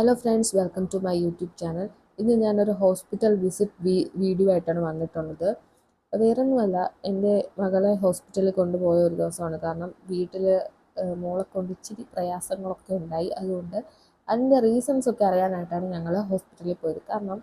Hello friends welcome to my YouTube channel ഇന്ന് ഞാനൊരു hospital visit വീ video ആയിട്ടാണ് വന്നിട്ടുള്ളത്. വേറൊന്നുമല്ല എന്റെ മകളെ ഹോസ്പിറ്റലിൽ കൊണ്ടുപോയ ഒരു ദിവസമാണ്. കാരണം വീട്ടിൽ മോളെ കൊണ്ട് ഇച്ചിരി പ്രയാസങ്ങളൊക്കെ ഉണ്ടായി. അതുകൊണ്ട് അതിന്റെ റീസൺസ് ഒക്കെ അറിയാനായിട്ടാണ് ഞങ്ങൾ ഹോസ്പിറ്റലിൽ പോയത്. കാരണം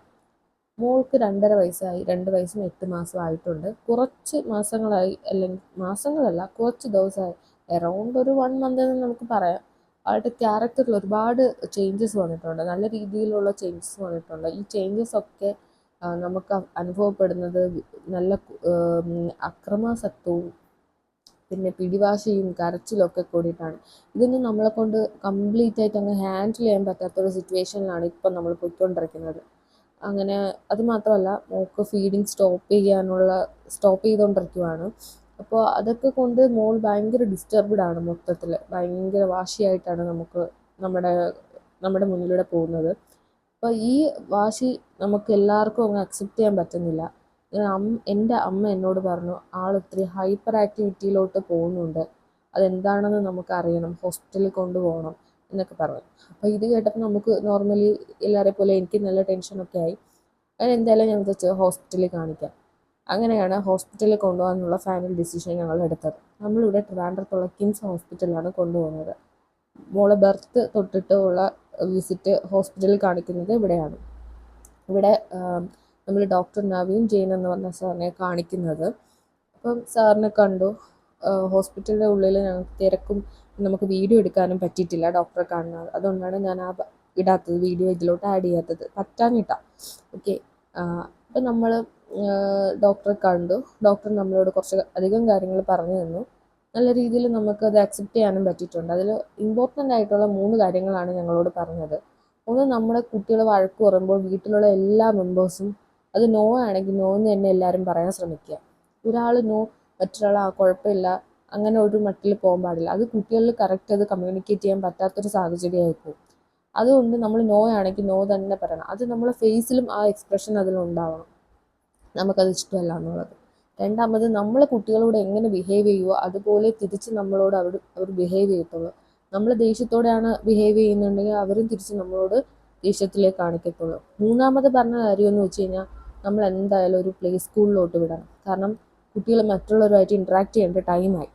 മോൾക്ക് രണ്ടര വയസ്സായി രണ്ട് വയസ്സും എട്ട് മാസം ആയിട്ടുണ്ട്. കുറച്ച് മാസങ്ങളായി അല്ലെങ്കിൽ മാസങ്ങളല്ല കുറച്ച് ദിവസമായി. എറൗണ്ട് ഒരു വൺ മന്ത് എന്ന് നമുക്ക് പറയാം. ആളുടെ ക്യാരക്ടറിൽ ഒരുപാട് ചേഞ്ചസ് വന്നിട്ടുണ്ട്. നല്ല രീതിയിലുള്ള ചേഞ്ചസ് വന്നിട്ടുണ്ട്. ഈ ചേഞ്ചസ് ഒക്കെ നമുക്ക് അനുഭവപ്പെടുന്നത് നല്ല അക്രമാസക്തവും പിന്നെ പിടിവാശിയും കരച്ചിലൊക്കെ കൂടിയിട്ടാണ്. ഇതൊന്നും നമ്മളെ കൊണ്ട് കംപ്ലീറ്റ് ആയിട്ട് അങ്ങ് ഹാൻഡിൽ ചെയ്യാൻ പറ്റാത്തൊരു സിറ്റുവേഷനിലാണ് ഇപ്പം നമ്മൾ പോയിക്കൊണ്ടിരിക്കുന്നത്. അങ്ങനെ അത് മാത്രമല്ല മോക്ക് ഫീഡിങ് സ്റ്റോപ്പ് ചെയ്യാനുള്ള സ്റ്റോപ്പ് ചെയ്തുകൊണ്ടിരിക്കുവാണ് അപ്പോൾ അതൊക്കെ കൊണ്ട് മോൾ ഭയങ്കര ഡിസ്റ്റർബ്ഡ് ആണ് മൊത്തത്തിൽ ഭയങ്കര വാശിയായിട്ടാണ് നമുക്ക് നമ്മുടെ നമ്മുടെ മുന്നിലൂടെ പോകുന്നത്. അപ്പോൾ ഈ വാശി നമുക്ക് എല്ലാവർക്കും അങ്ങ് അക്സെപ്റ്റ് ചെയ്യാൻ പറ്റുന്നില്ല. അമ്മ എന്റെ അമ്മ എന്നോട് പറഞ്ഞു ആൾ ഇത്തിരി ഹൈപ്പർ ആക്ടിവിറ്റിയിലോട്ട് പോകുന്നുണ്ട്. അതെന്താണെന്ന് നമുക്ക് അറിയണം. ഹോസ്പിറ്റലിൽ കൊണ്ടുപോകണം എന്നൊക്കെ പറഞ്ഞു. അപ്പോൾ ഇത് കേട്ടപ്പോൾ നമുക്ക് നോർമലി എല്ലാവരെ പോലെ എനിക്ക് നല്ല ടെൻഷനൊക്കെ ആയി. അങ്ങനെ എന്തായാലും ഞാൻ വിചാരിച്ചു ഹോസ്പിറ്റലിൽ കാണിക്കാം. അങ്ങനെയാണ് ഹോസ്പിറ്റലിൽ കൊണ്ടുപോകാനുള്ള ഫൈനൽ ഡിസിഷൻ ഞങ്ങൾ എടുത്തത്. നമ്മളിവിടെ ട്രിവാൻഡ്രത്തുള്ള കിംസ് ഹോസ്പിറ്റലാണ് കൊണ്ടുപോകുന്നത്. മോളെ ബർത്ത് തൊട്ടിട്ട് ഉള്ള വിസിറ്റ് ഹോസ്പിറ്റലിൽ കാണിക്കുന്നത് ഇവിടെയാണ്. ഇവിടെ നമ്മൾ ഡോക്ടർ നവീൻ ജെയിൻ എന്ന് പറഞ്ഞ സാറിനെ കാണിക്കുന്നത്. അപ്പം സാറിനെ കണ്ടു. ഹോസ്പിറ്റലിന്റെ ഉള്ളിൽ ഞങ്ങൾക്ക് തിരക്കും നമുക്ക് വീഡിയോ എടുക്കാനും പറ്റിയിട്ടില്ല ഡോക്ടറെ കാണുന്നത്. അതുകൊണ്ടാണ് ഞാൻ ആ ഇടാത്തത് വീഡിയോ ഇതിലോട്ട് ആഡ് ചെയ്യാത്തത്. പറ്റാഞ്ഞിട്ടാ. ഓക്കെ അപ്പം നമ്മൾ ഡോക്ടറെ കണ്ടു. ഡോക്ടർ നമ്മളോട് കുറച്ച് അധികം കാര്യങ്ങൾ പറഞ്ഞു തന്നു. നല്ല രീതിയിൽ നമുക്ക് അത് അക്സെപ്റ്റ് ചെയ്യാനും പറ്റിയിട്ടുണ്ട്. അതിൽ ഇമ്പോർട്ടന്റ് ആയിട്ടുള്ള മൂന്ന് കാര്യങ്ങളാണ് ഞങ്ങളോട് പറഞ്ഞത്. ഒന്ന് നമ്മുടെ കുട്ടികൾ വഴക്ക് പറയുമ്പോൾ വീട്ടിലുള്ള എല്ലാ മെമ്പേഴ്സും അത് നോ ആണെങ്കിൽ നോ എന്ന് തന്നെ എല്ലാവരും പറയാൻ ശ്രമിക്കുക. ഒരാൾ നോ മറ്റൊരാൾ ആ കുഴപ്പമില്ല അങ്ങനെ ഒരു മട്ടിൽ പോകാൻ പാടില്ല. അത് കുട്ടികളിൽ കറക്റ്റ് അത് കമ്മ്യൂണിക്കേറ്റ് ചെയ്യാൻ പറ്റാത്തൊരു സാഹചര്യമായി പോകും അതുകൊണ്ട് നമ്മൾ നോ ആണെങ്കിൽ നോ തന്നെ പറയണം. അത് നമ്മളെ ഫേസിലും ആ എക്സ്പ്രഷൻ അതിലുണ്ടാവണം. നമുക്കത് ഇഷ്ടമല്ല എന്നുള്ളത് രണ്ടാമത് നമ്മൾ കുട്ടികളോട് എങ്ങനെ ബിഹേവ് ചെയ്യുമോ അതുപോലെ തിരിച്ച് നമ്മളോട് അവർ അവർ ബിഹേവ് ചെയ്യത്തുള്ളൂ. നമ്മൾ ദേഷ്യത്തോടെയാണ് ബിഹേവ് ചെയ്യുന്നുണ്ടെങ്കിൽ അവരും തിരിച്ച് നമ്മളോട് ദേഷ്യത്തിലേ കാണിക്കത്തുള്ളൂ. മൂന്നാമത് പറഞ്ഞ കാര്യം എന്ന് വെച്ച് കഴിഞ്ഞാൽ നമ്മൾ എന്തായാലും ഒരു പ്ലേ സ്കൂളിലോട്ട് വിടണം. കാരണം കുട്ടികൾ മറ്റുള്ളവരുമായിട്ട് ഇൻട്രാക്ട് ചെയ്യേണ്ട ടൈമായി